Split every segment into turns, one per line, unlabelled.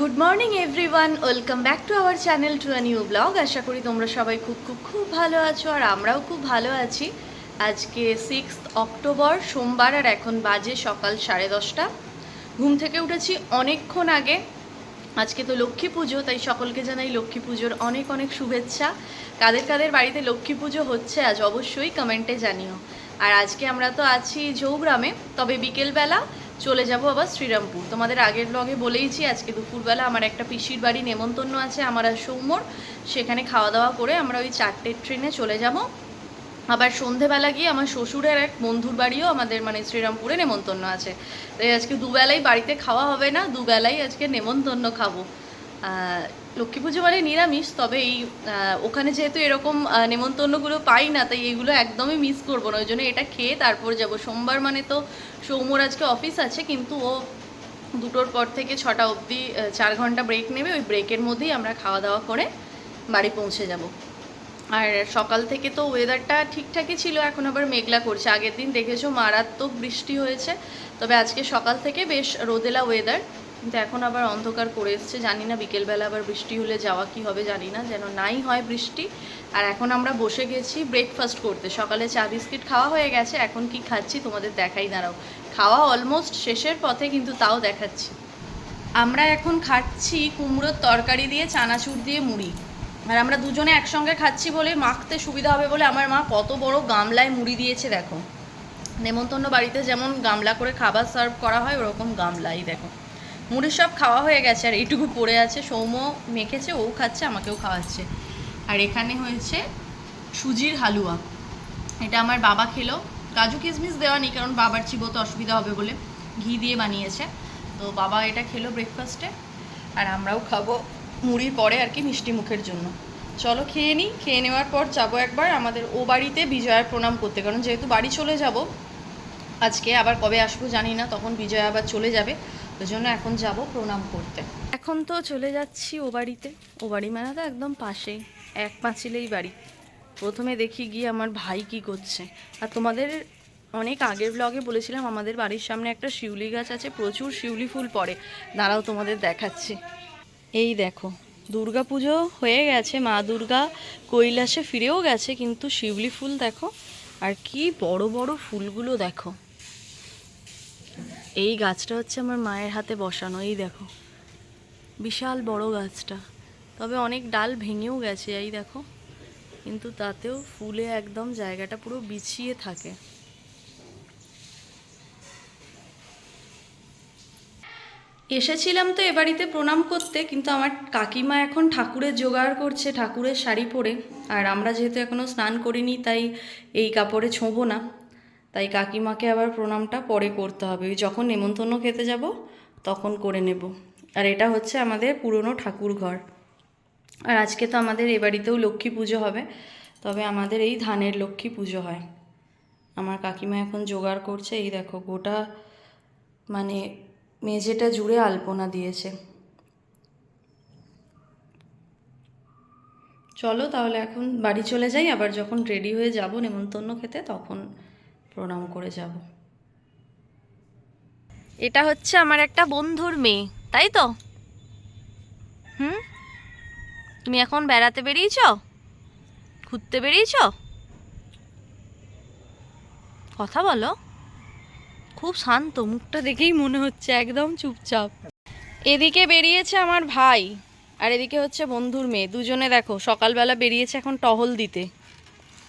Good morning everyone welcome back to our channel to a new blog আশা করি তোমরা সবাই খুব খুব খুব ভালো আছো আর আমরাও খুব ভালো আছি। আজকে সিক্স অক্টোবর সোমবার আর এখন বাজে সকাল সাড়ে দশটা। ঘুম থেকে উঠেছি অনেকক্ষণ আগে। আজকে তো লক্ষ্মী পুজো, তাই সকলকে জানাই লক্ষ্মী পুজোর অনেক অনেক শুভেচ্ছা। কাদের কাদের বাড়িতে লক্ষ্মী পুজো হচ্ছে, আজ অবশ্যই কমেন্টে জানিও। আর আজকে আমরা তো আছি ঝৌগ্রামে তবে বিকেলবেলা চলে যাব আবার শ্রীরামপুর। তোমাদের আগের ব্লগে বলেইছি, আজকে দুপুরবেলা আমার একটা পিসির বাড়ি নেমন্তন্ন আছে, আমার আর সৌম্যর। সেখানে খাওয়া দাওয়া করে আমরা ওই চারটের ট্রেনে চলে যাব। আবার সন্ধেবেলা গিয়ে আমার শ্বশুরের এক বন্ধুর বাড়িও আমাদের মানে শ্রীরামপুরে নেমন্তন্ন আছে। তাই আজকে দুবেলাই বাড়িতে খাওয়া হবে না, দুবেলাই আজকে নেমন্তন্ন খাব। লক্ষ্মী পুজো মানে নিরামিষ, তবে এই ওখানে যেহেতু এরকম নেমন্তন্নগুলো পাই না, তাই এগুলো একদমই মিস করব না। ওই জন্য এটা খেয়ে তারপর যাব। সোমবার মানে তো সৌম্যর আজকে অফিস আছে, কিন্তু ও দুটোর পর থেকে ছটা অবধি চার ঘণ্টা ব্রেক নেবে। ওই ব্রেকের মধ্যেই আমরা খাওয়া দাওয়া করে বাড়ি পৌঁছে যাব। আর সকাল থেকে তো ওয়েদারটা ঠিকঠাকই ছিল, এখন আবার মেঘলা করছে। আগের দিন দেখেছ মারাত্মক বৃষ্টি হয়েছে, তবে আজকে সকাল থেকে বেশ রোদেলা ওয়েদার কিন্তু এখন আবার অন্ধকার করে এসছে, জানি না বিকেলবেলা আবার বৃষ্টি হলে যাওয়া কি হবে, জানি না, যেন নাই হয় বৃষ্টি। আর এখন আমরা বসে গেছি ব্রেকফাস্ট করতে। সকালে চা, বিস্কিট খাওয়া হয়ে গেছে, এখন কি খাচ্ছি তোমাদের দেখাই, দাঁড়াও। খাওয়া অলমোস্ট শেষের পথে, কিন্তু তাও দেখাচ্ছি। আমরা এখন খাচ্ছি কুমড়োর তরকারি দিয়ে চানাচুর দিয়ে মুড়ি। আর আমরা দুজনে একসঙ্গে খাচ্ছি বলে মাখতে সুবিধা হবে বলে আমার মা কত বড় গামলায় মুড়ি দিয়েছে, দেখো। নেমন্তন্ন বাড়িতে যেমন গামলা করে খাবার সার্ভ করা হয়, ওরকম গামলাই, দেখো। মুড়ির সব খাওয়া হয়ে গেছে, আর এইটুকু পড়ে আছে। সৌম্য মেখেছে, ও খাচ্ছে, আমাকেও খাওয়াচ্ছে। আর এখানে হয়েছে সুজির হালুয়া। এটা আমার বাবা খেলো। কাজু কিশমিশ দেওয়া নেই, কারণ বাবার চিবোতে অসুবিধা হবে বলে ঘি দিয়ে বানিয়েছে। তো বাবা এটা খেলো ব্রেকফাস্টে আর আমরাও খাব মুড়ির পরে আর কি মিষ্টি মুখের জন্য। চলো খেয়ে নিই, খেয়ে নেওয়ার পর যাব একবার আমাদের ও বাড়িতে বিজয়ার প্রণাম করতে, কারণ যেহেতু বাড়ি চলে যাব, আজকে আবার কবে আসব জানি না, তখন বিজয় আবার চলে যাবে। ওই জন্য এখন যাব প্রণাম করতে। এখন তো চলে যাচ্ছি ও বাড়িতে। ও বাড়ি মানে তো একদম পাশেই, এক পাঁচিলেই বাড়ি। প্রথমে দেখি গিয়ে আমার ভাই কি করছে। আর তোমাদের অনেক আগের ব্লগে বলেছিলাম, আমাদের বাড়ির সামনে একটা শিউলি গাছ আছে, প্রচুর শিউলি ফুল পড়ে। দাঁড়াও তোমাদের দেখাচ্ছি। এই দেখো দুর্গা পুজো হয়ে গেছে, মা দুর্গা কৈলাসে ফিরেও গেছে, কিন্তু শিউলি ফুল দেখো, আর কি বড় বড় ফুলগুলো দেখো। এই গাছটা হচ্ছে আমার মায়ের হাতে বসানো, এই দেখো। বিশাল বড় গাছটা। তবে অনেক ডাল ভেঙেও গেছে, এই দেখো। কিন্তু তাতেও ফুলে একদম জায়গাটা পুরো বিছিয়ে থাকে। এসেছিলাম তো এ বাড়িতে প্রণাম করতে, কিন্তু আমার কাকিমা এখন ঠাকুরের জোগাড় করছে, ঠাকুরের শাড়ি পরে। আর আমরা যেহেতু এখনও স্নান করিনি, তাই এই কাপড়ে ছোঁবো না। তাই কাকিমাকে আবার প্রণামটা পরে করতে হবে। যখন নেমন্তন্ন খেতে যাব, তখন করে নেব। আর এটা হচ্ছে আমাদের পুরনো ঠাকুর ঘর। আর আজকে তো আমাদের এ বাড়িতেও লক্ষ্মী পুজো হবে, তবে আমাদের এই ধানের লক্ষ্মী পুজো হয়। আমার কাকিমা এখন জোগাড় করছে, এই দেখো গোটা মানে মেঝেটা জুড়ে আলপনা দিয়েছে। চলো তাহলে এখন বাড়ি চলে যাই, আবার যখন রেডি হয়ে যাব নেমন্তন্ন খেতে, তখন প্রণাম করে যাব। এটা হচ্ছে আমার একটা বন্ধুর মেয়ে, তাই তো? হুম? তুমি এখন বেড়াতে বেরিয়েছ? ঘুরতে বেরিয়েছ? কথা বলো। খুব শান্ত, মুখটা দেখেই মনে হচ্ছে একদম চুপচাপ। এদিকে বেরিয়েছে আমার ভাই, আর এদিকে হচ্ছে বন্ধুর মেয়ে। দুজনে দেখো, সকালবেলা বেরিয়েছে এখন টহল দিতে।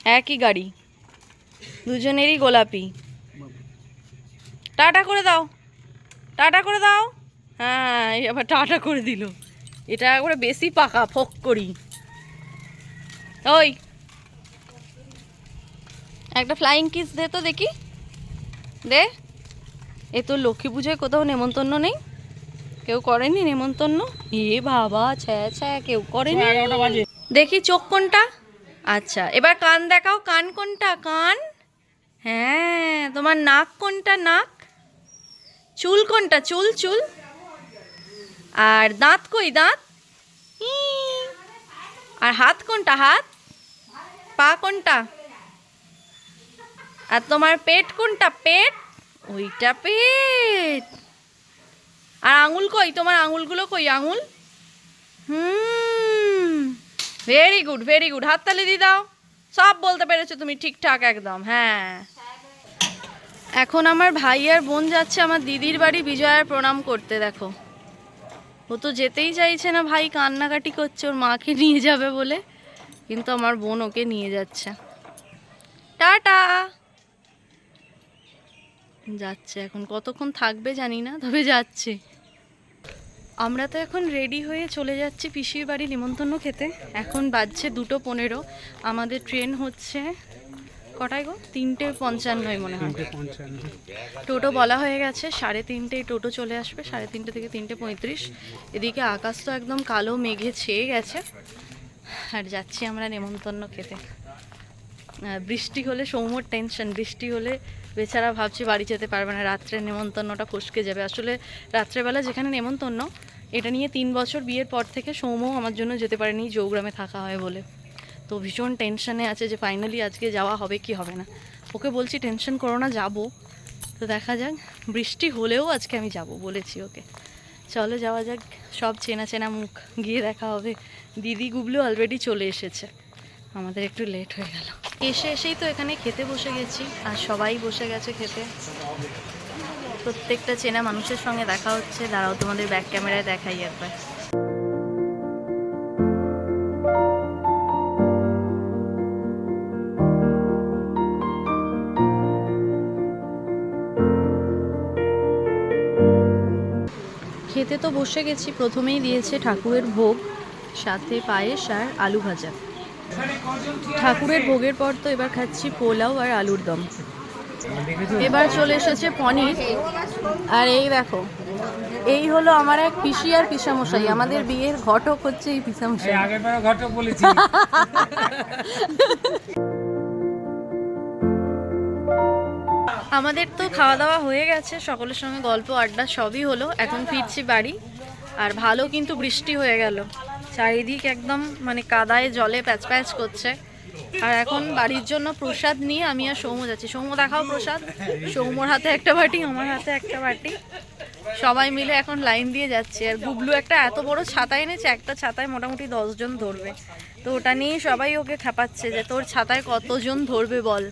একই গাড়ি। দুজনেরই গোলাপি। টাটা করে দাও। টাটা করে দাও। হ্যাঁ আবার টাটা করে দিল। এটা একবারে বেশি পাকা ফক করি। ওই। একটা ফ্লাইং কিস দে তো দেখি। দে। এ তো লক্ষ্মী পুজোয় কোথাও নেমন্তন্ন নেই। কেউ করেনি নেমন্তন্ন? এ বাবা ছ্যা ছ্যা কেউ করেনি? দেখি চোখ কোনটা? আচ্ছা এবার কান দেখাও। কান কোনটা? কান? হ্যাঁ তোমার নাক কোনটা, নাক? চুল কোনটা? চুল চুল। আর দাঁত কই? দাঁত। আর হাত কোনটা? হাত? পা কোনটা? আর তোমার পেট কোনটা? পেট? ওইটা পেট। আর আঙুল কই? তোমার আঙুলগুলো কই? আঙুল? হুম। ভেরি গুড ভেরি গুড হাততালি দিয়ে দাও। সব বলতে পেরেছ তুমি ঠিকঠাক একদম হ্যাঁ। এখন আমার ভাই আর বোন যাচ্ছে আমার দিদির বাড়ি বিজয়ার প্রণাম করতে, দেখো। ও তো যেতেই চাইছে না ভাই, কান্নাকাটি করছে, ওর মাকে নিয়ে যাবে বলে। কিন্তু আমার বোন ওকে নিয়ে যাচ্ছে। টাটা। যাচ্ছে এখন, কতক্ষণ থাকবে জানি না, তবে যাচ্ছে। আমরা তো এখন রেডি হয়ে চলে যাচ্ছি পিসির বাড়ি নিমন্ত্রণ খেতে। এখন বাজছে দুটো পনেরো। আমাদের ট্রেন হচ্ছে কটায় গো? তিনটে পঞ্চান্নয় মনে হয়। টোটো বলা হয়ে গেছে সাড়ে তিনটেই টোটো চলে আসবে সাড়ে তিনটে থেকে তিনটে পঁয়ত্রিশ। এদিকে আকাশ তো একদম কালো মেঘে ছেয়ে গেছে। আর যাচ্ছি আমরা নেমন্তন্ন খেতে। বৃষ্টি হলে সৌম্যর টেনশন বৃষ্টি হলে বেচারা ভাবছি বাড়ি যেতে পারবে না, রাত্রে নেমন্তন্নটা ফসকে যাবে। আসলে রাত্রেবেলা যেখানে নেমন্তন্ন, এটা নিয়ে তিন বছর বিয়ের পর থেকে সৌম্য আমার জন্য যেতে পারেনি যৌগ্রামে থাকা হয় বলে। তো ভীষণ টেনশনে আছে যে ফাইনালি আজকে যাওয়া হবে কি হবে না। ওকে বলছি টেনশন করো না, যাব। তো দেখা যাক, বৃষ্টি হলেও আজকে আমি যাব বলেছি ওকে। চলো যাওয়া যাক, সব চেনা চেনা মুখ গিয়ে দেখা হবে। দিদি গুবলু অলরেডি চলে এসেছে। আমাদের একটু লেট হয়ে গেল। এসে এসেই তো এখানে খেতে বসে গেছি, আর সবাই বসে গেছে খেতে। প্রত্যেকটা চেনা মানুষের সঙ্গে দেখা হচ্ছে। দাঁড়াও, তোমাদের ব্যাক ক্যামেরায় দেখাই একবার। খেতে তো বসে গেছি। প্রথমেই দিয়েছে ঠাকুরের ভোগ, সাথে পায়েস আর আলু ভাজা। ঠাকুরের ভোগের পর তো এবার খাচ্ছি পোলাও আর আলুর দম। এবার চলে এসেছে পনির। আর এই দেখো এই হলো আমার এক পিসি আর পিসামশাই। আমাদের বিয়ের ঘটক হচ্ছে এই পিসামশাই।
ঘটক বলেছি।
আমাদের তো খাওয়া দাওয়া হয়ে গেছে সকলের সঙ্গে গল্প আড্ডা সবই হলো। এখন ফিরছি বাড়ি আর ভালো কিন্তু বৃষ্টি হয়ে গেল। চারিদিক একদম মানে কাদায় জলে প্যাচ প্যাচ করছে। আর এখন বাড়ির জন্য প্রসাদ নিয়ে আমি আর সৌম্য যাচ্ছি। সৌম্য, দেখাও প্রসাদ। সৌম্যর হাতে একটা বাটি, আমার হাতে একটা বাটি। সবাই মিলে এখন লাইন দিয়ে যাচ্ছে। আর গুবলু একটা এত বড় ছাতা এনেছে, একটা ছাতায় মোটামুটি দশজন ধরবে। তো ওটা নিয়ে সবাই ওকে খেপাচ্ছে যে, তোর ছাতায় কতজন ধরবে বল?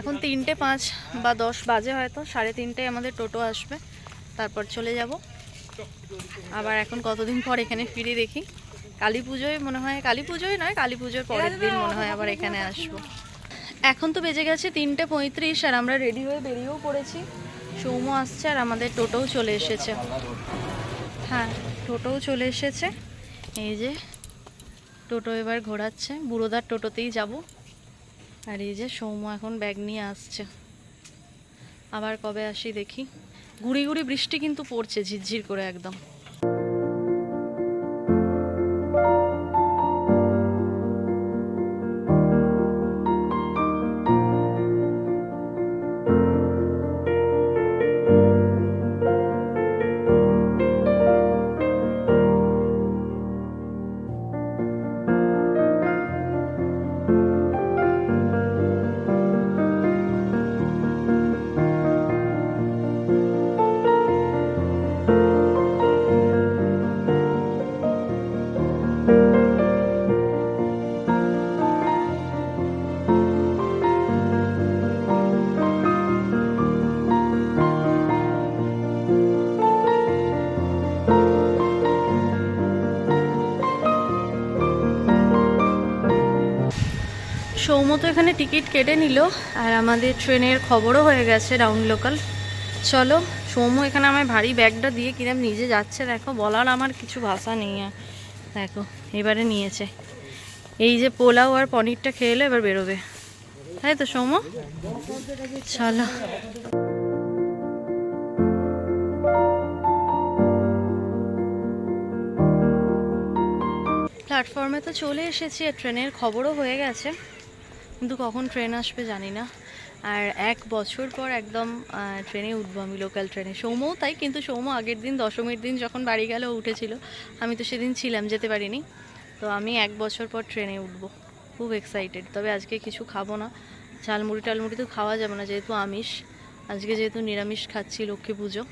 এখন তিনটে পাঁচ বা দশ বাজে হয়তো, সাড়ে তিনটায় আমাদের টোটো আসবে। তারপর চলে যাব। আবার এখন কতদিন পর এখানে ফিরে দেখি? কালী পুজোয় মনে হয় কালী পুজোয় নয় কালী পুজোর পরের দিন মনে হয় আবার এখানে আসব। এখন তো বেজে গেছে তিনটে পঁয়ত্রিশ আর আমরা রেডি হয়ে বেরিয়েও পড়েছি। সৌম্য আসছে আর আমাদের টোটোও চলে এসেছে। হ্যাঁ টোটোও চলে এসেছে। এই যে টোটো এবার ঘোরাচ্ছে বুড়োদার টোটোতেই যাব। আর এই যে সৌম্য এখন ব্যাগ নিয়ে আসছে। আবার কবে আসি দেখি। গুড়ি গুড়ি বৃষ্টি কিন্তু পড়ছে ঝিরঝির করে একদম। সৌম্য তো এখানে টিকিট কেটে নিল, আর আমাদের ট্রেনের খবরও হয়ে গেছে রাউন্ড লোকাল। চলো, সৌম্য এখানে আমায় ভারী ব্যাগটা দিয়ে কিরম নিজে যাচ্ছে, দেখো, বলার আমার কিছু ভাষা নেই আর। দেখো, এবারে নিয়েছে। এই যে পোলাও আর পনিরটা খেয়ে এলো, এবার বেরোবে। তাই তো, সৌম্য? চলো। প্ল্যাটফর্মে তো চলে এসেছি, আর ট্রেনের খবরও হয়ে গেছে। কিন্তু কখন ট্রেন আসবে জানি না। আর এক বছর পর একদম ট্রেনে উঠবো আমি লোকাল ট্রেনে সৌম্যও তাই, কিন্তু সৌম্য আগের দিন, দশমীর দিন যখন বাড়ি গেল উঠেছিল। আমি তো সেদিন ছিলাম, যেতে পারিনি। তো আমি এক বছর পর ট্রেনে উঠবো। খুব এক্সাইটেড তবে আজকে কিছু খাব না। ঝালমুড়ি টালমুড়ি তো খাওয়া যাবে না, যেহেতু আমিষ। আজকে যেহেতু নিরামিষ খাচ্ছি, লক্ষ্মী পুজো।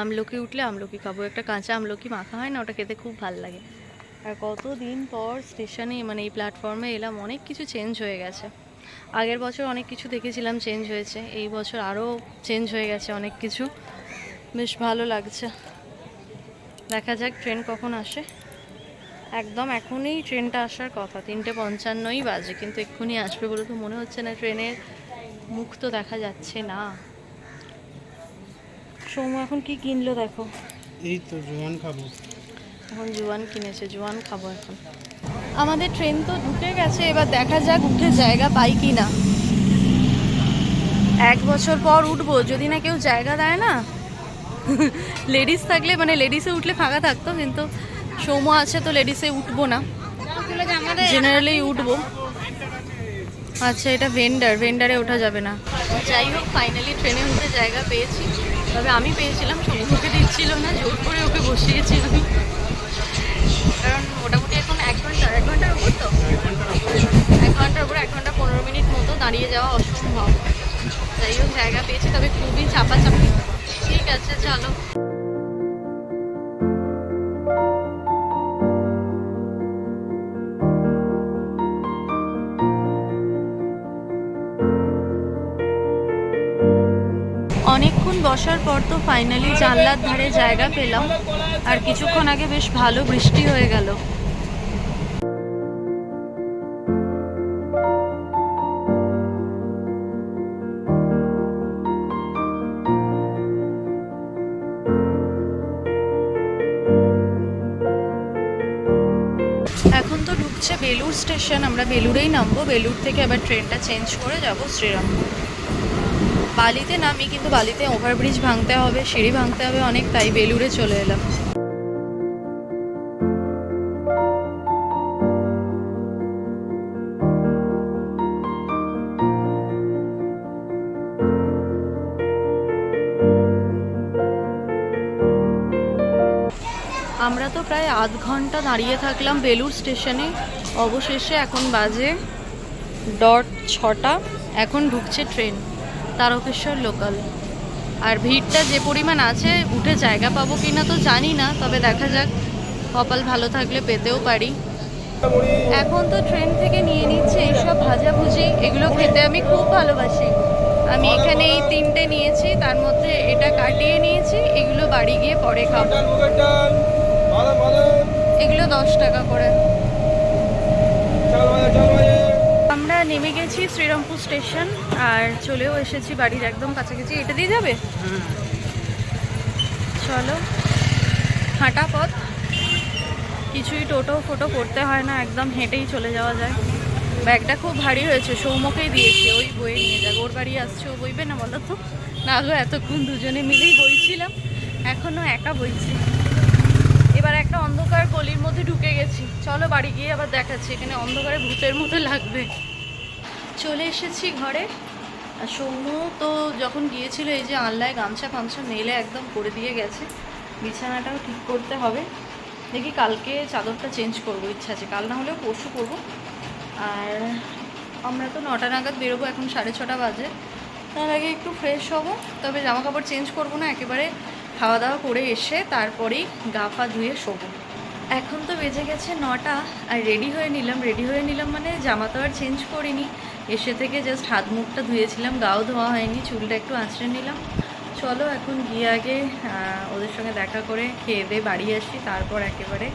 আমলকি উঠলে আমলকি খাব। একটা কাঁচা আমলকি মাখা হয় না, ওটা খেতে খুব ভালো লাগে। আর কতদিন পর স্টেশনে মানে এই প্ল্যাটফর্মে এলাম, অনেক কিছু চেঞ্জ হয়ে গেছে। আগের বছর অনেক কিছু দেখেছিলাম চেঞ্জ হয়েছে, এই বছর আরও চেঞ্জ হয়ে গেছে অনেক কিছু। বেশ ভালো লাগছে। দেখা যাক ট্রেন কখন আসে। একদম এখনই ট্রেনটা আসার কথা, তিনটে পঞ্চান্নই বাজে, কিন্তু এক্ষুনি আসবে বলে তো মনে হচ্ছে না ট্রেনের মুখ তো দেখা যাচ্ছে না। সৌম্য এখন কি কিনলো দেখো?
এই তো জোয়ান খাব।
এখন জোয়ান কিনেছে, জোয়ান খাব এখন। আমাদের ট্রেন তো ঢুকে গেছে, এবার দেখা যাক উঠে জায়গা পাই কি না। এক বছর পর উঠবো, যদি না কেউ জায়গা দেয় না। লেডিস থাকলে মানে লেডিসে উঠলে ফাঁকা থাকতো, কিন্তু সৌম্য আছে তো লেডিসে উঠবো না। জেনারেলি উঠবো। আচ্ছা এটা ভেন্ডার ভেন্ডারে ওঠা যাবে না। যাই হোক ফাইনালি ট্রেনে উঠে জায়গা পেয়েছি। তবে আমি পেয়েছিলাম সমুদ্রকে দিচ্ছিল না, জোর করে ওকে বসিয়েছিলাম। কারণ মোটামুটি এখন এক ঘণ্টা, এক ঘণ্টার উপর তো। এক ঘণ্টার উপর এক ঘণ্টা পনেরো মিনিট মতো দাঁড়িয়ে যাওয়া অসম্ভব। যাই হোক, জায়গা পেয়েছি, তবে খুবই চাপাচাপি। ঠিক আছে, চলো। বসার পর তো ফাইনালি জানলার ধারে জায়গা পেলাম। আর কিছুক্ষণ আগে বেশ ভালো বৃষ্টি হয়ে গেল। এখন তো ঢুকছে বেলুর স্টেশন, আমরা বেলুরেই নামবো। বেলুর থেকে আবার ট্রেনটা চেঞ্জ করে যাব শ্রীরামপুর। বালিতে নামি, কিন্তু বালিতে ওভারব্রিজ ভাঙতে হবে, সিঁড়ি ভাঙতে হবে অনেক, তাই বেলুড়ে চলে এলাম। আমরা তো প্রায় আধ ঘণ্টা দাঁড়িয়ে থাকলাম বেলুর স্টেশনে। অবশেষে এখন বাজে ডট ছটা, এখন ঢুকছে ট্রেন। তারকেশ্বর লোকাল আর ভিড়টা যে পরিমাণ আছে, উঠে জায়গা পাবো কি না তো জানি না, তবে দেখা যাক। কপাল ভালো থাকলে পেতেও পারি। এখন তো ট্রেন থেকে নিয়ে নিচ্ছে এইসব ভাজাভুজি, এগুলো খেতে আমি খুব ভালোবাসি। আমি এখানে এই তিনটে নিয়েছি, তার মধ্যে এটা কাটিয়ে নিয়েছি, এগুলো বাড়ি গিয়ে পরে খাব। এগুলো দশ টাকা করে। আমরা নেমে গেছি শ্রীরামপুর স্টেশন, আর চলেও এসেছি বাড়ির একদম কাছাকাছি। এটা দিয়ে যাবে? চলো। হাঁটা পথ। কিছুই টোটো ফোটো করতে হয় না, একদম হেঁটেই চলে যাওয়া যায়। ব্যাগটা খুব ভারী হয়েছে, সৌমকেই দিয়েছি, ওই বয়ে নিয়ে যাবে ওর বাড়ি আসছে, ও বইবে না বলো তো? না গো, এতক্ষণ দুজনে মিলেই বইছিলাম। এখনও একা বইছি। এবার একটা অন্ধকার গলির মধ্যে ঢুকে গেছি। চলো বাড়ি গিয়ে আবার দেখাচ্ছি, এখানে অন্ধকারে ভূতের মতো লাগবে। চলে এসেছি ঘরে। আর সৌম্য তো যখন গিয়েছিল, এই যে আনলায় গামছা ফামছা মেলে একদম করে দিয়ে গেছে। বিছানাটাও ঠিক করতে হবে। দেখি কালকে চাদরটা চেঞ্জ করব, ইচ্ছা আছে। কাল না হলেও পরশু করব। আর আমরা তো নটা নাগাদ বেরোবো, এখন সাড়ে ছটা বাজে। তার আগে একটু ফ্রেশ হব, তবে জামা কাপড় চেঞ্জ করব না, একেবারে খাওয়া দাওয়া করে এসে তারপরেই গা ফা ধুয়ে শোবো। এখন তো বেজে গেছে নটা, আর রেডি হয়ে নিলাম। রেডি হয়ে নিলাম মানে জামা তো আর চেঞ্জ করিনি। এসে থেকে জাস্ট হাত মুখটা ধুয়েছিলাম, গাও ধোয়া হয়নি, চুলটা একটু আঁচড়ে নিলাম। চলো এখন গিয়ে আগে ওদের সঙ্গে দেখা করে খেয়ে দিয়ে বাড়ি আসি, তারপর একেবারে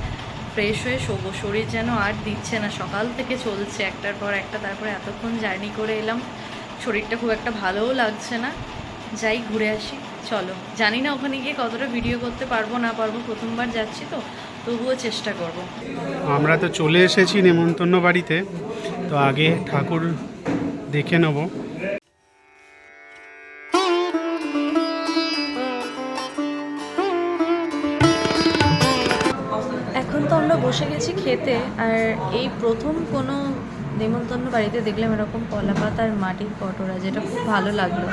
ফ্রেশ হয়ে শোবো। শরীর যেন আর দিচ্ছে না, সকাল থেকে চলছে, একটার পর একটা, তারপরে এতক্ষণ জার্নি করে এলাম। শরীরটা খুব একটা ভালোও লাগছে না। যাই ঘুরে আসি, চলো। জানি না ওখানে গিয়ে কতটা ভিডিও করতে পারব, না পারব, প্রথমবার যাচ্ছি তো, তবুও চেষ্টা করব।
আমরা তো চলে এসেছি নেমন্তন্ন বাড়িতে। তো আগে ঠাকুর দেখে নেব।
এখন তো আমরা বসে গেছি খেতে, আর এই প্রথম কোনো নেমন্তন্ন বাড়িতে দেখলাম এরকম কলা পাতার মাটির কটোরা যেটা খুব ভালো লাগল।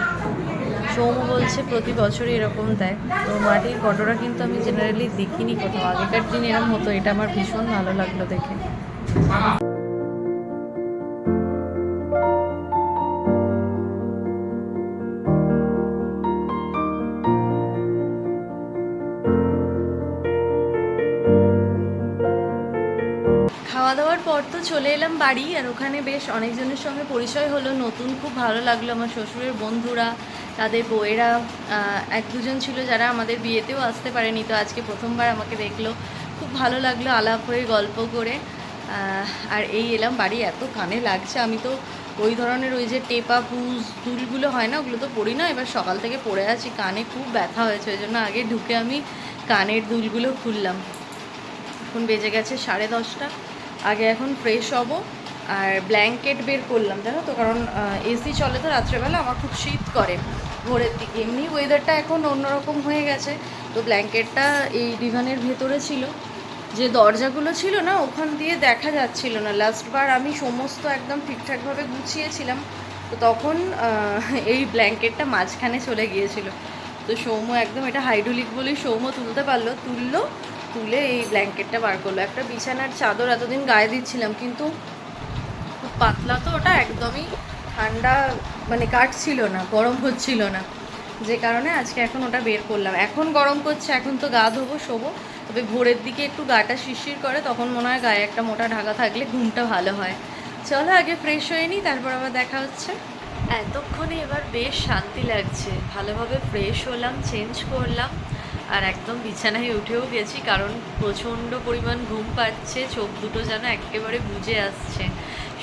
সৌম বলছে, প্রতি বছরই এরকম দেয়। তো মাটির কটোরা কিন্তু আমি জেনারেলি দেখিনি কোথাও। আগেকার দিন এরকম হতো, এটা আমার ভীষণ ভালো লাগল দেখে। চলে এলাম বাড়ি আর ওখানে বেশ অনেকজনের সঙ্গে পরিচয় হলো। নতুন খুব ভালো লাগল আমার শ্বশুরের বন্ধুরা, তাদের বউয়েরা এক দুজন ছিল যারা আমাদের বিয়েতেও আসতে পারেনি। তো আজকে প্রথমবার আমাকে দেখল। খুব ভালো লাগল আলাপ হয়ে গল্প করে। আর এই এলাম বাড়ি, এত কানে লাগছে। আমি তো ওই ধরনের ওই যে টেপা, পুজ, দুলগুলো হয় না, ওগুলো তো পড়ি না। এবার সকাল থেকে পড়ে আছি, কানে খুব ব্যথা হয়েছে। ওই জন্য আগে ঢুকে আমি কানের দুলগুলো খুললাম। এখন বেজে গেছে সাড়ে দশটা। আগে এখন ফ্রেশ হব। আর ব্ল্যাঙ্কেট বের করলাম, জানো তো? কারণ এসি চলে তো রাত্রেবেলা, আমার খুব শীত করে ভোরের দিকে। এমনি ওয়েদারটা এখন অন্যরকম হয়ে গেছে। তো ব্ল্যাঙ্কেটটা এই ডিভানের ভেতরে ছিল। যে দরজাগুলো ছিল না, ওখান দিয়ে দেখা যাচ্ছিল না। লাস্টবার আমি সমস্ত একদম ঠিকঠাকভাবে গুছিয়েছিলাম। তো তখন এই ব্ল্যাঙ্কেটটা মাঝখানে চলে গিয়েছিল। তো সৌম্য একদম এটা হাইড্রোলিক বলেই সৌম্য তুলতে পারল। তুললো তুলে এই ব্ল্যাঙ্কেটটা বার করল। একটা বিছানার চাদর এতদিন গায়ে দিচ্ছিলাম, কিন্তু খুব পাতলা তো ওটা, একদমই ঠান্ডা মানে কাটছিল না, গরম হচ্ছিল না। যে কারণে আজকে এখন ওটা বের করলাম। এখন গরম করছে, এখন তো গা ধোবো, শোবো। তবে ভোরের দিকে একটু গাটা শিরশির করে, তখন মনে হয় গায়ে একটা মোটা ঢাকা থাকলে ঘুমটা ভালো হয়। চলো আগে ফ্রেশ হয়ে নিই তারপর আবার দেখা হচ্ছে। এতক্ষণে এবার বেশ শান্তি লাগছে। ভালোভাবে ফ্রেশ হলাম চেঞ্জ করলাম। আর একদম বিছানায় উঠেও গেছি, কারণ প্রচণ্ড পরিমাণ ঘুম পাচ্ছে, চোখ দুটো যেন একেবারে বুঝে আসছে।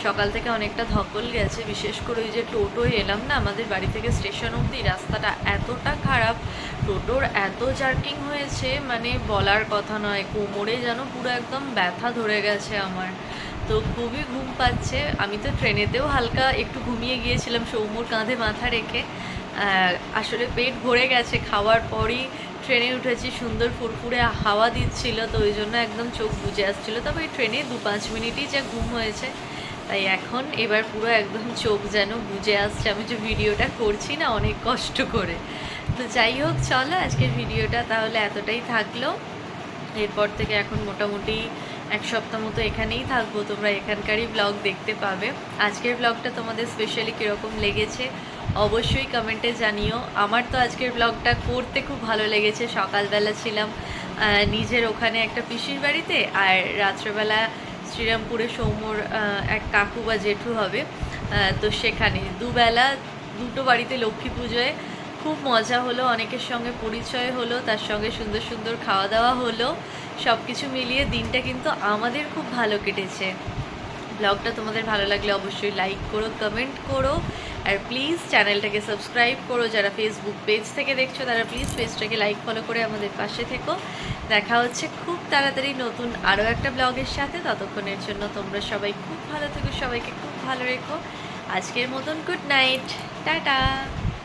সকাল থেকে অনেকটা ধকল গেছে, বিশেষ করে ওই যে টোটোয় এলাম না, আমাদের বাড়ি থেকে স্টেশন অবধি, রাস্তাটা এতটা খারাপ, টোটোর এত জার্কিং হয়েছে মানে বলার কথা নয়, কোমরে যেন পুরো একদম ব্যথা ধরে গেছে আমার। তো খুবই ঘুম পাচ্ছে, আমি তো ট্রেনেতেও হালকা একটু ঘুমিয়ে গিয়েছিলাম, সৌম্যর কাঁধে মাথা রেখে। আসলে পেট ভরে গেছে, খাওয়ার পরই ট্রেনে উঠেছি, সুন্দর ফুরফুরে হাওয়া দিচ্ছিল তো ওই জন্য একদম চোখ বুজে আসছিল। তবে এই ট্রেনে দু পাঁচ মিনিটই যা ঘুম হয়েছে, তাই এখন এবার পুরো একদম চোখ যেন বুজে আসছে। আমি যে ভিডিওটা করছি না, অনেক কষ্ট করে। তো যাই হোক, চলো আজকের ভিডিওটা তাহলে এতটাই থাকল। এরপর থেকে এখন মোটামুটি এক সপ্তাহ মতো এখানেই থাকব, তোমরা এখানকারই ব্লগ দেখতে পাবে। আজকের ব্লগটা তোমাদের স্পেশালি কীরকম লেগেছে অবশ্যই কমেন্টে জানিও। আমার তো আজকের ব্লগটা করতে খুব ভালো লেগেছে। সকালবেলা ছিলাম নিজের ওখানে একটা পিসির বাড়িতে আর রাত্রেবেলা শ্রীরামপুরে সৌম্যর এক কাকু বা জেঠু হবে তো সেখানে। দুবেলা দুটো বাড়িতে লক্ষ্মী পুজোয় খুব মজা হলো, অনেকের সঙ্গে পরিচয় হলো, তার সঙ্গে সুন্দর সুন্দর খাওয়া দাওয়া হলো সব কিছু মিলিয়ে দিনটা কিন্তু আমাদের খুব ভালো কেটেছে। ব্লগটা তোমাদের ভালো লাগলে অবশ্যই লাইক করো কমেন্ট করো আর প্লিজ চ্যানেলটাকে সাবস্ক্রাইব করো। যারা ফেসবুক পেজ থেকে দেখছ, তারা প্লিজ পেজটাকে লাইক ফলো করে আমাদের পাশে থেকো। দেখা হচ্ছে খুব তাড়াতাড়ি নতুন আরও একটা ব্লগের সাথে। ততক্ষণের জন্য তোমরা সবাই খুব ভালো থেকো, সবাইকে খুব ভালো রেখো। আজকের মতন গুড নাইট টাটা।